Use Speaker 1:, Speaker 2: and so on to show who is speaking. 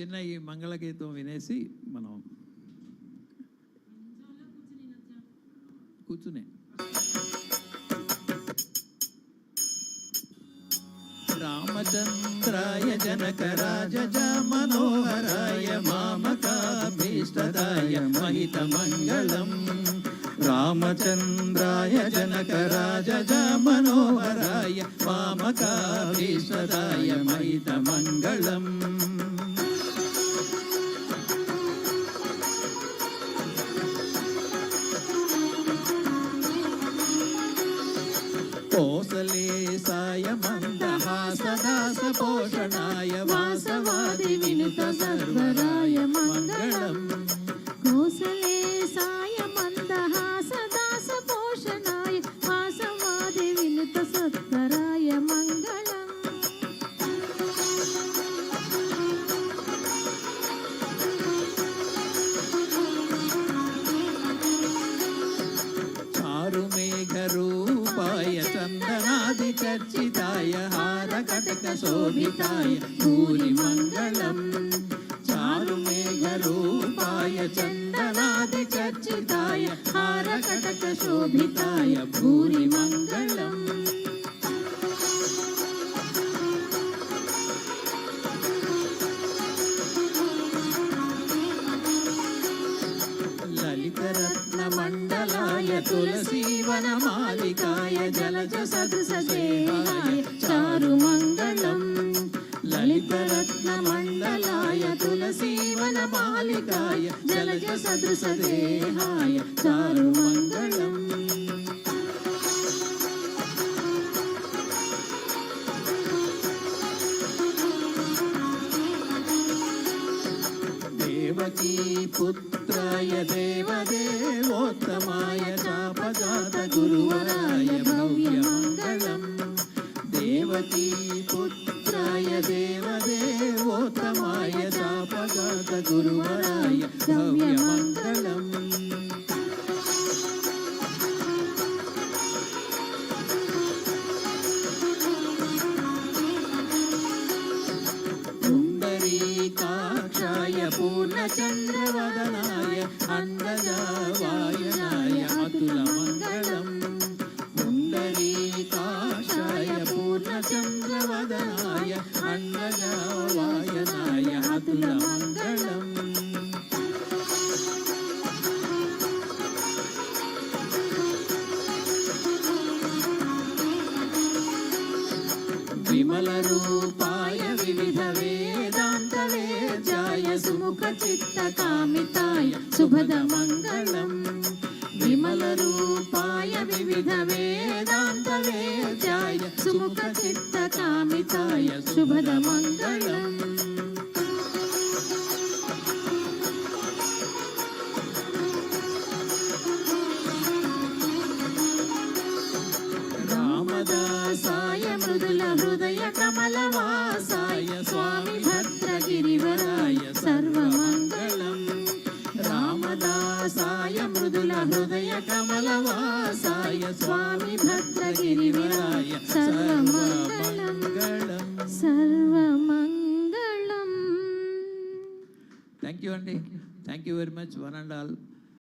Speaker 1: చిన్న ఈ మంగళగీతం వినేసి మనం కూర్చునే. రామచంద్రాయ జనక రాజ మనోహరాయ మామకాభీష్టదాయ మహిత మంగళం. రామచంద్రాయ జనక రాజ మనోహరాయ మామకాభీష్టదాయ మహిత మంగళం. కోసలేసాయ మందహాసదాస పోషణాయ వాసవాది వినుత సర్వరాయ మంగళం.
Speaker 2: కోసలే సాయ
Speaker 1: హారకటక శోభితాయ భూరి మంగళం చారుమేఘరూపాయ చందనాది చర్చితాయ హారకటక శోభితాయ భూరి తులసీవనమాలికాయ జలజ సదృశదేహాయ చారుమంగళం దేవకీ పుత్రాయ దేవదేవోత్తమాయ చాపజాత గురువరాయ భవ్యమంగళం. దేవకీ పుత్రాయ చాపజాత గురువరాయ భవ్యమంగళం. పుండరీకాక్షాయ పూర్ణచంద్రవదనాయ అన్నజావాయనాయ மங்களம். विमलरूपाय विविधवेदान्तवे जाय सुमुखचित्तकामिताय शुभदमङ्गलम् विमलरूपाय विविधवेदान्तवे जाय सुमुखचित्तकामिताय शुभदमङ्गलम् కమల హృదయ కమల వాసాయ స్వామి భద్రగిరివరాయ సర్వమంగళం. రామదాసాయ మృదుల హృదయ కమల వాసాయ స్వామి భద్రగిరివరాయ సర్వమంగళం.
Speaker 2: సర్వమంగళం.
Speaker 1: థ్యాంక్ యూ అండి thank you very much one and all